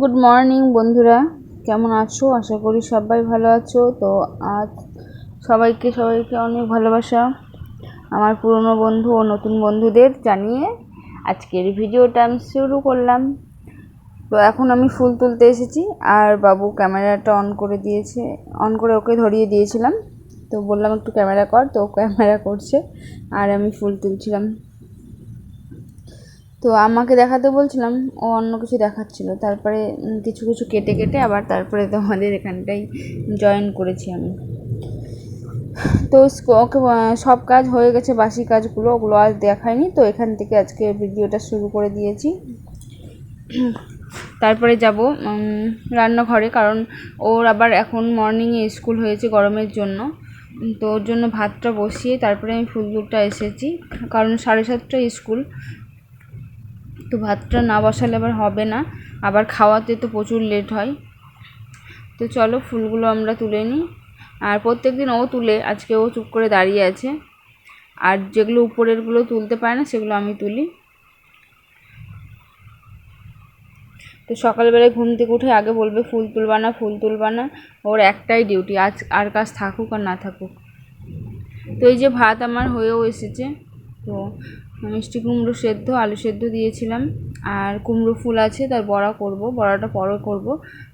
Good morning বন্ধুরা। কেমন আছো? আশা করি সবাই ভালো আছো। তো আজ সবাইকে সবাইকে অনেক ভালোবাসা। আমার পুরনো বন্ধু ও নতুন বন্ধুদের জানিয়ে আজকের ভিডিওটা আমি শুরু করলাম। তো এখন আমি ফুল তুলতে এসেছি, আর বাবু ক্যামেরাটা অন করে দিয়েছে, অন করে ওকে ধরিয়ে দিয়েছিলাম। তো বললাম, একটু ক্যামেরা কর। তো ক্যামেরা করছে, আর আমি ফুল তুলছিলাম। তো আমাকে দেখাতে বলছিলাম, ও অন্য কিছু দেখাচ্ছিল। তারপরে কিছু কিছু কেটে কেটে আবার তারপরে তোমাদের এখানটাই জয়েন করেছি আমি। তো ওকে সব কাজ হয়ে গেছে, বাসি কাজগুলো, ওগুলো আজ দেখায়নি। তো এখান থেকে আজকে ভিডিওটা শুরু করে দিয়েছি। তারপরে যাব রান্নাঘরে, কারণ ওর আবার এখন মর্নিংয়ে স্কুল হয়েছে গরমের জন্য। তো ওর জন্য ভাতটা বসিয়ে তারপরে আমি ফুল দুধটা এসেছি, কারণ সাড়ে সাতটায় স্কুল তো ভাতটা না বসালে আবার হবে না। আবার খাওয়াতে তো প্রচুর লেট হয়। তো চলো ফুলগুলো আমরা তুলে নিই। আর প্রত্যেক দিন ও তুলে, আজকে ও চুপ করে দাঁড়িয়ে আছে। আর যেগুলো উপরেরগুলো তুলতে পারে না, সেগুলো আমি তুলি। তো সকালবেলায় ঘুম থেকে উঠে আগে বলবে, ফুল তুলবা না, ফুল তুলবা না। ওর একটাই ডিউটি আজ আর কাজ থাকুক আর না থাকুক। তো এই যে ভাত আমার হয়েও এসেছে। তো মিষ্টি কুমড়ো সেদ্ধ, আলু সেদ্ধ দিয়েছিলাম। আর কুমড়ো ফুল আছে, তার বড়া করব, বড়াটা পরে করব।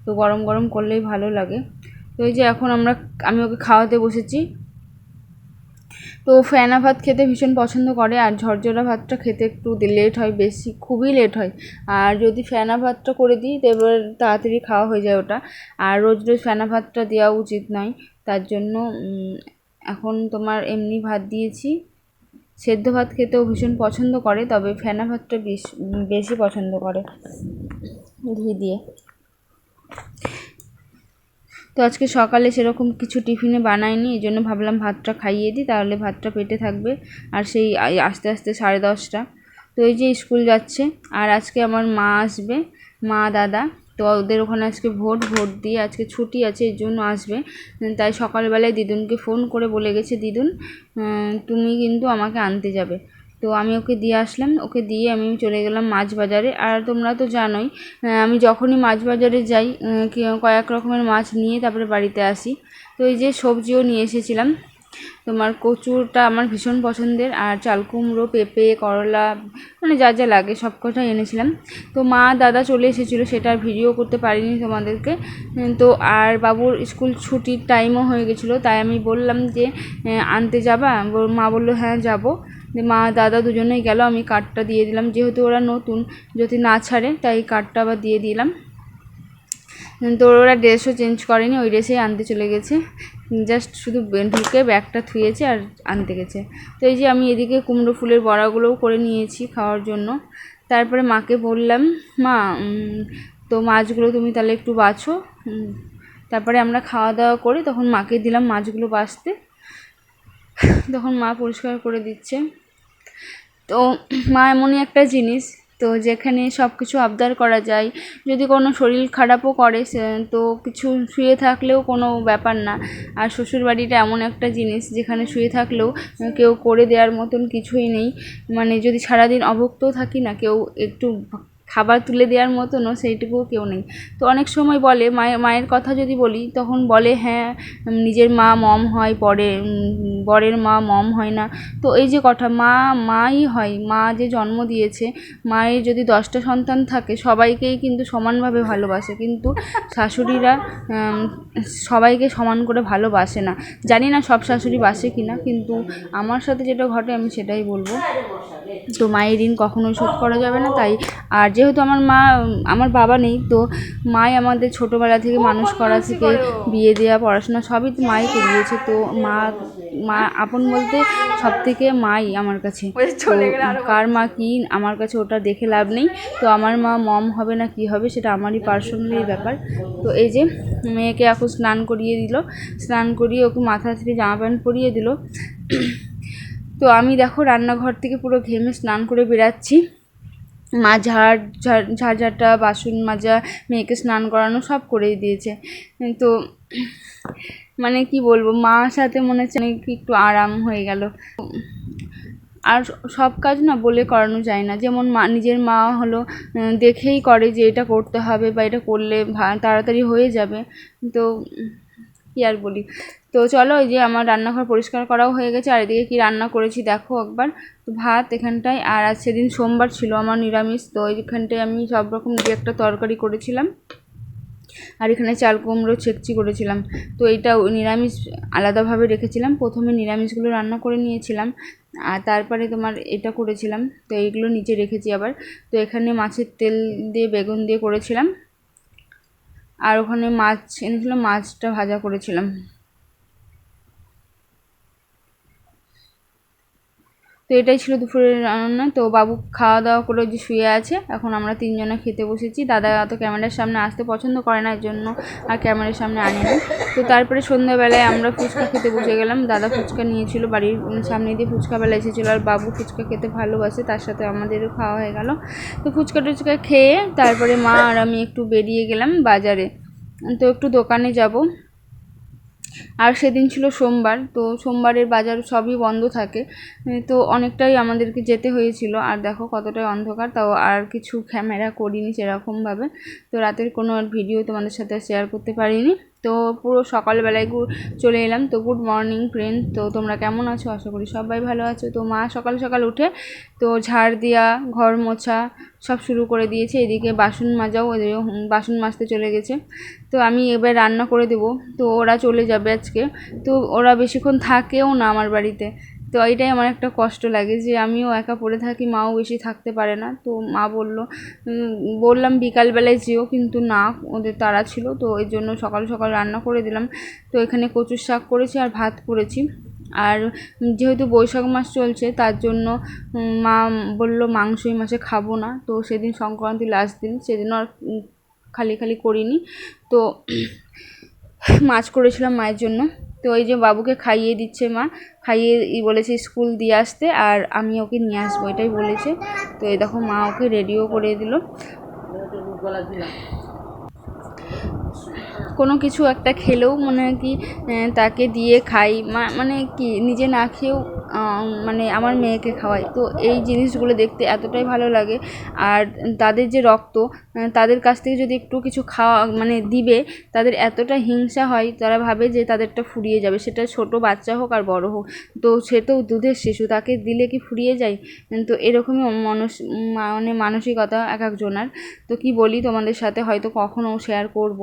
তো গরম গরম করলেই ভালো লাগে। তো এই যে এখন আমরা, আমি ওকে খাওয়াতে বসেছি। তো ফেনা ভাত খেতে ভীষণ পছন্দ করে, আর ঝরঝরা ভাতটা খেতে একটু লেট হয়, বেশি, খুবই লেট হয়। আর যদি ফেনা ভাতটা করে দিই, তো এবার তাড়াতাড়ি খাওয়া হয়ে যায় ওটা। আর রোজ রোজ ফেনা ভাতটা দেওয়া উচিত নয়। তার জন্য এখন তোমার এমনি ভাত দিয়েছি। সেদ্ধ ভাত খেতেও ভীষণ পছন্দ করে, তবে ফেনা ভাতটা বেশ, বেশি পছন্দ করে ঘি দিয়ে। তো আজকে সকালে সেরকম কিছু টিফিনে বানাইনি এই জন্য ভাবলাম ভাতটা খাইয়ে দিই, তাহলে ভাতটা পেটে থাকবে, আর সেই আস্তে আস্তে সাড়ে দশটা। তো এই যে স্কুল যাচ্ছে, আর আজকে আমার মা আসবে, মা, দাদা তো ওদের ওখানে আজকে ভোট ভোট দিয়ে আজকে ছুটি আছে, এর জন্য আসবে। তাই সকালবেলায় দিদুনকে ফোন করে বলে গেছে, দিদুন তুমি কিন্তু আমাকে আনতে যাবে। তো আমি ওকে দিয়ে আসলাম, ওকে দিয়ে আমি চলে গেলাম মাছ বাজারে আর তোমরা তো জানোই আমি যখনই মাছ বাজারে যাই কয়েক রকমের মাছ নিয়ে তারপরে বাড়িতে আসি। তো এই যে সবজিও নিয়ে এসেছিলাম। তোমার কচুরটা আমার ভীষণ পছন্দের আর চাল কুমড়ো, পেঁপে, করলা মানে যা যা লাগে সব কটাই এনেছিলাম। তো মা, দাদা চলে এসেছিল, সেটা আর ভিডিও করতে পারিনি তোমাদেরকে। তো আর বাবুর স্কুল ছুটির টাইমও হয়ে গেছিল, তাই আমি বললাম যে আনতে যাবা? মা বলল হ্যাঁ যাব। মা, দাদা দুজনেই গেল, আমি কার্ডটা দিয়ে দিলাম। যেহেতু ওরা নতুন, যদি না ছাড়ে, তাই কার্ডটা আবার দিয়ে দিলাম। তো ওরা ড্রেসও চেঞ্জ করেনি, ওই ড্রেসেই আনতে চলে গেছে। জাস্ট শুধু ঢুকে ব্যাগটা থুয়েছে আর আনতে গেছে। তো এই যে আমি এদিকে কুমড়ো ফুলের বড়াগুলোও করে নিয়েছি খাওয়ার জন্য। তারপরে মাকে বললাম, মা তো মাছগুলো তুমি তাহলে একটু বাছো। তারপরে আমরা খাওয়া দাওয়া করে, তখন মাকে দিলাম মাছগুলো বাছতে। তখন মা পরিষ্কার করে দিচ্ছে। তো মা এমনই একটা জিনিস তো যেখানে সব কিছু আবদার করা যায়। যদি কোনো শরীর খারাপও করে, সে- তো কিছু শুয়ে থাকলেও কোনো ব্যাপার না। আর শ্বশুরবাড়িটা এমন একটা জিনিস, যেখানে শুয়ে থাকলেও কেউ করে দেওয়ার মতন কিছুই নেই। মানে যদি সারাদিন অভুক্তও থাকি না, কেউ একটু খাবার তুলে দেওয়ার মতনও সেইটুকুও কেউ নেই। তো অনেক সময় বলে মায়ের মায়ের কথা যদি বলি, তখন বলে হ্যাঁ নিজের মা মম হয়, পরে বরের মা মম হয় না। তো এই যে কথা, মা, মাই হয়, মা যে জন্ম দিয়েছে, মায়ের যদি দশটা সন্তান থাকে, সবাইকেই কিন্তু সমানভাবে ভালোবাসে। কিন্তু শাশুড়িরা সবাইকে সমান করে ভালোবাসে না। জানি না সব শাশুড়ি বাসে কি না কিন্তু আমার সাথে যেটা ঘটে, আমি সেটাই বলব। তো মায়ের ঋণ কখনোই শোধ করা যাবে না তাই আর যেহেতু আমার মা আমার বাবা নেই তো মাই আমাদের ছোটোবেলা থেকে মানুষ করা থেকে বিয়ে দেওয়া পড়াশোনা সবই তো মাই করিয়েছে তো মা মা আপন বলতে সব থেকে মাই আমার কাছে। কার মা কি আমার কাছে ওটা দেখে লাভ নেই তো আমার মা মম হবে না কি হবে সেটা আমারই পার্সোনালি ব্যাপার। তো এই যে মেয়েকে এখন স্নান করিয়ে দিল স্নান করিয়ে ওকে মাথা থেকে জামা প্যান্ট পরিয়ে দিল। তো আমি দেখো রান্নাঘর থেকে পুরো ঘেমে স্নান করে বেরাচ্ছি। মা ঝাড় ঝাড় ঝাড়, ঝাড়টা, বাসন মাজা, মেয়েকে স্নান করানো সব করেই দিয়েছে। তো মানে কি বলব, মার সাথে মনে হচ্ছে একটু আরাম হয়ে গেল। আর সব কাজ না বলে করানো যায় না। যেমন মা, নিজের মা হলো দেখেই করে যে এটা করতে হবে বা এটা করলে তাড়াতাড়ি হয়ে যাবে। তো কী আর বলি? তো চলো এই যে আমার রান্নাঘর পরিষ্কার করাও হয়ে গেছে, আর এদিকে কী রান্না করেছি দেখো একবার। তো ভাত এখানটায়, আর আজ সেদিন সোমবার ছিল আমার নিরামিষ, তো এইখানটায় আমি সব রকম দিয়ে একটা তরকারি করেছিলাম। আর এখানে চাল কুমড়ো ছেকচি করেছিলাম। তো এইটা নিরামিষ আলাদাভাবে রেখেছিলাম। প্রথমে নিরামিষগুলো রান্না করে নিয়েছিলাম, আর তারপরে তোমার এটা করেছিলাম। তো এইগুলো নিচে রেখেছি আবার। তো এখানে মাছের তেল দিয়ে, বেগুন দিয়ে করেছিলাম। আর ওখানে মাছ এনেছিলো মাছটা ভাজা করেছিলাম। তো এটাই ছিল দুপুরের রান্না। তো বাবু খাওয়া দাওয়া করে যে শুয়ে আছে, এখন আমরা তিনজনে খেতে বসেছি। দাদা তো ক্যামেরার সামনে আসতে পছন্দ করে না এর জন্য আর ক্যামেরার সামনে আনিনি। তো তারপরে সন্ধ্যাবেলায় আমরা ফুচকা খেতে বসে গেলাম। দাদা ফুচকা নিয়েছিল, বাড়ির সামনে দিয়ে ফুচকাবেলা এসেছিল আর বাবু ফুচকা খেতে ভালোবাসে, তার সাথে আমাদেরও খাওয়া হয়ে গেল। তো ফুচকা টুচকা খেয়ে তারপরে মা আর আমি একটু বেরিয়ে গেলাম বাজারে। তো একটু দোকানে যাব। আর সেদিন ছিল সোমবার, তো সোমবারের বাজার সবই বন্ধ থাকে। তো অনেকটাই আমাদেরকে যেতে হয়েছিল, আর দেখো কতটাই অন্ধকার, তাও আর কিছু ক্যামেরা করিনি সেরকমভাবে। তো রাতের কোনো আর ভিডিও তোমাদের সাথে শেয়ার করতে পারিনি। তো পুরো সকালবেলায় চলে এলাম। তো গুড মর্নিং ফ্রেন্ড তো তোমরা কেমন আছো? আশা করি সবাই ভালো আছো। তো মা সকাল সকাল উঠে তো ঝাড় দেওয়া ঘর মোছা সব শুরু করে দিয়েছে। এদিকে বাসন মাজাও, এদিকে বাসন মাজতে চলে গেছে। তো আমি এবার রান্না করে দেবো। তো ওরা চলে যাবে আজকে। তো ওরা বেশিক্ষণ থাকেও না আমার বাড়িতে। তো এটাই আমার একটা কষ্ট লাগে যে আমিও একা পড়ে থাকি, মাও বেশি থাকতে পারে না। তো মা বলল বললাম বিকালবেলায় যেও কিন্তু না, ওদের তাড়া ছিল, তো এই জন্য সকাল সকাল রান্না করে দিলাম। তো এখানে কচুর শাক করেছি আর ভাত করেছি। আর যেহেতু বৈশাখ মাস চলছে, তার জন্য মা বলল মাংস এই মাসে খাব না। তো সেদিন সংক্রান্তি লাস্ট দিন সেদিন আর খালি খালি করিনি। তো মাছ করেছিলাম মায়ের জন্য। তো ওই যে বাবুকে খাইয়ে দিচ্ছে মা, খাইয়ে বলেছে স্কুল দিয়ে আসতে আর আমি ওকে নিয়ে আসব, এটাই বলেছে। তো এই দেখো মা ওকে রেডিও করে দিল। কোনো কিছু একটা খেলেও মনে হয় কি তাকে দিয়ে খাই। মানে কি, নিজে না খেয়েও মানে আমার মেয়েকে খাওয়াই। তো এই জিনিসগুলো দেখতে এতটাই ভালো লাগে। আর তাদের যে রক্ত তাদের কাছ থেকে যদি একটু কিছু খাওয়া মানে দিবে, তাদের এতটা হিংসা হয়, তারা ভাবে যে তাদেরটা ফুরিয়ে যাবে। সেটা ছোট বাচ্চা হোক আর বড় হোক। তো সে তো দুধের শিশু, তাকে দিলে কি ফুরিয়ে যায়? তো এরকমই মানুষ মানে মানসিকতা এক একজনার। তো কি বলি তোমাদের সাথে? হয়তো কখনও শেয়ার করব।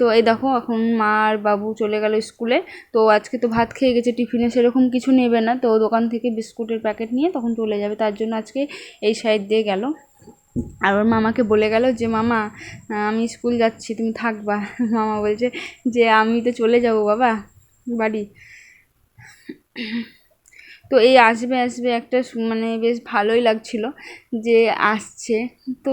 তো এই দেখো, এখন মা আর বাবু চলে গেল স্কুলে। তো আজকে তো ভাত খেয়ে গেছে, টিফিনে সেরকম কিছু নেবে না। তো দোকান থেকে বিস্কুটের প্যাকেট নিয়ে তখন চলে যাবে। তার জন্য আজকে এই সাইড দিয়ে গেল। আর ওর মামাকে বলে গেল যে, মামা, আমি স্কুল যাচ্ছি, তুমি থাকবা। মামা বলছে যে, আমি তো চলে যাব বাবা, বাড়ি। তো এই আসবে আসবে একটা মানে বেশ ভালোই লাগছিল যে আসছে। তো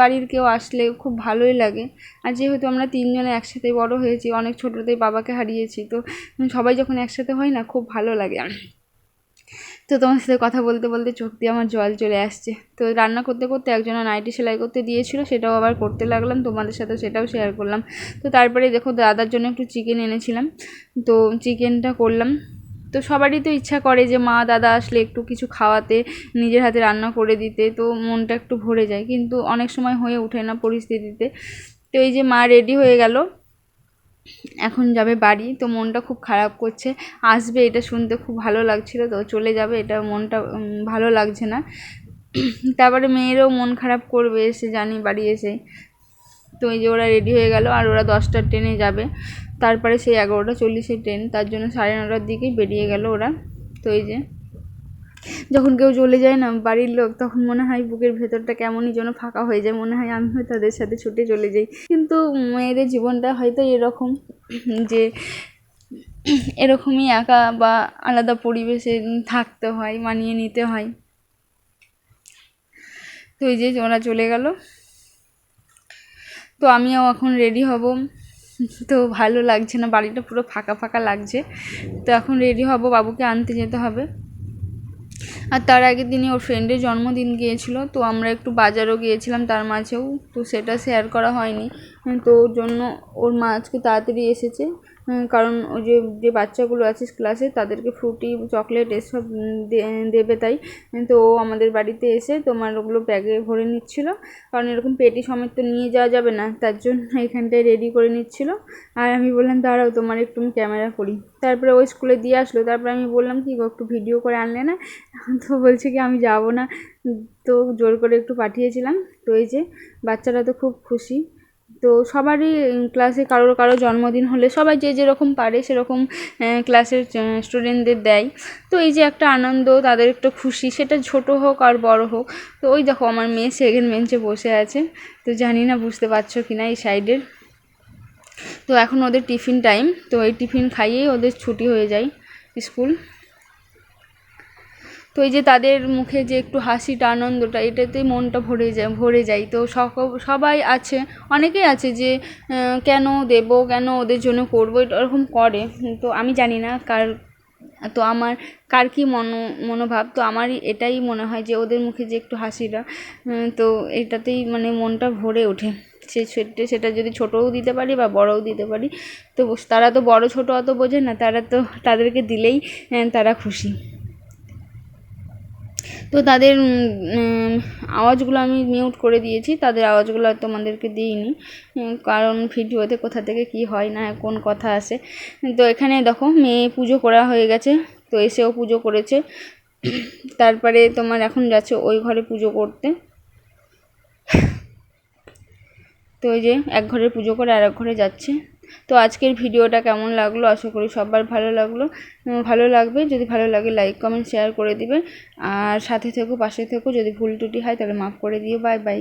বাড়ির কেউ আসলে খুব ভালোই লাগে। আর যেহেতু আমরা তিনজনে একসাথে বড় হয়েছি, অনেক ছোটোতেই বাবাকে হারিয়েছি, তো সবাই যখন একসাথে হয় না, খুব ভালো লাগে। তো তোমার সাথে কথা বলতে বলতে চোখ দিয়ে আমার জল চলে আসছে। তো রান্না করতে করতে একজনের নাইটি সেলাই করতে দিয়েছিল, সেটাও আবার করতে লাগলাম, তোমাদের সাথে সেটাও শেয়ার করলাম। তো তারপরে দেখো দাদার জন্য একটু চিকেন এনেছিলাম। তো চিকেনটা করলাম। তো সবারই তো ইচ্ছা করে যে মা, দাদা আসলে একটু কিছু খাওয়াতে, নিজের হাতে রান্না করে দিতে, তো মনটা একটু ভরে যায়। কিন্তু অনেক সময় হয়ে ওঠে না পরিস্থিতিতে। তো এই যে মা রেডি হয়ে গেল এখন যাবে বাড়ি, তো মনটা খুব খারাপ করছে। আসবে এটা শুনতে খুব ভালো লাগছিল, তো চলে যাবে, এটা মনটা ভালো লাগছে না। তারপরে মেয়েরও মন খারাপ করবে এসে জানি বাড়ি এসে। তো এই যে ওরা রেডি হয়ে গেল, আর ওরা দশটার ট্রেনে যাবে। তারপরে সেই এগারোটা চল্লিশে ট্রেন তার জন্য সাড়ে নটার দিকেই বেরিয়ে গেল ওরা। তো এই যে যখন কেউ চলে যায় না বাড়ির লোক, তখন মনে হয় বুকের ভেতরটা কেমনই যেন ফাঁকা হয়ে যায়। মনে হয় আমিও তাদের সাথে ছুটে চলে যাই। কিন্তু মেয়েদের জীবনটা হয়তো এরকম যে এরকমই একা বা আলাদা পরিবেশে থাকতে হয়, মানিয়ে নিতে হয়। তো এই যে ওরা চলে গেল। তো আমিও এখন রেডি হব। তো ভালো লাগছে না, বাড়িটা পুরো ফাঁকা ফাঁকা লাগছে। তো এখন রেডি হব, বাবুকে আনতে যেতে হবে। আর তার আগের দিনই ওর ফ্রেন্ডের জন্মদিন গিয়েছিল, তো আমরা একটু বাজারও গিয়েছিলাম তার মাঝেও, তো সেটা শেয়ার করা হয়নি। তো ওর জন্য ওর মা আজকে তাড়াতাড়ি এসেছে। কারণ ওই যে যে বাচ্চাগুলো আছে ক্লাসে তাদেরকে ফ্রুটি চকলেট এসব দেবে তাই। তো ও আমাদের বাড়িতে এসে তোমার ওগুলো ব্যাগে ভরে নিচ্ছিল। কারণ এরকম পেটি সমেত তো নিয়ে যাওয়া যাবে না, তার জন্য এখানটায় রেডি করে নিচ্ছিল। আর আমি বললাম, দাঁড়াও, তোমার একটু আমি ক্যামেরা করি। তারপরে ওই স্কুলে দিয়ে আসলো। তারপরে আমি বললাম, কি গো, একটু ভিডিও করে আনলে না? তো বলছে কি, আমি যাব না। তো জোর করে একটু পাঠিয়েছিলাম। তো এই যে, বাচ্চারা তো খুব খুশি। তো সবারই ক্লাসে কারোর কারও জন্মদিন হলে সবাই যে যেরকম পারে সেরকম ক্লাসের স্টুডেন্টদের দেয়। তো এই যে একটা আনন্দ, তাদের একটা খুশি, সেটা ছোট হোক আর বড় হোক। তো ওই দেখো আমার মেয়ে সেকেন্ড বেঞ্চে বসে আছে। তো জানি না বুঝতে পারছ কি না এই সাইডের তো এখন ওদের টিফিন টাইম তো এই টিফিন খাইয়েই ওদের ছুটি হয়ে যায় স্কুল। তো এই যে তাদের মুখে যে একটু হাসিটা, আনন্দটা এটাতেই মনটা ভরে যায় ভরে যায়। তো সবাই আছে, অনেকেই আছে যে কেন দেবো, কেন ওদের জন্য করব, এটা ওরকম করে। তো আমি জানি না কার, তো আমার, কার কী মনো, মনোভাব, তো আমারই এটাই মনে হয় যে ওদের মুখে যে একটু হাসিটা তো এটাতেই মানে মনটা ভরে ওঠে। সে সেটা সেটা যদি ছোটও দিতে পারি বা বড়ও দিতে পারি, তো তারা তো বড় ছোট অত বোঝে না, তারা তো তাদেরকে দিলেই তারা খুশি। তো তাদের আওয়াজগুলো আমি মিউট করে দিয়েছি। তাদের আওয়াজগুলো তোমাদেরকে দিইনি। কারণ ভিডিওতে কোথা থেকে কি হয় না, কোন কথা আসে। তো এখানে দেখো, মেয়ে পুজো করা হয়ে গেছে। তো এসেও পুজো করেছে। তারপরে তোমার এখন যাচ্ছে ওই ঘরে পুজো করতে। তো ওই যে, এক ঘরে পুজো করে আর এক ঘরে যাচ্ছে। তো আজকের ভিডিওটা কেমন লাগল? আশা করি সবার ভালো লাগল। ভালো লাগবে। যদি ভালো লাগে লাইক কমেন্ট শেয়ার করে দিবে আর সাথে থেকো, পাশে থেকো। যদি ভুল টুটি হয়, তাহলে মাফ করে দিও। Bye bye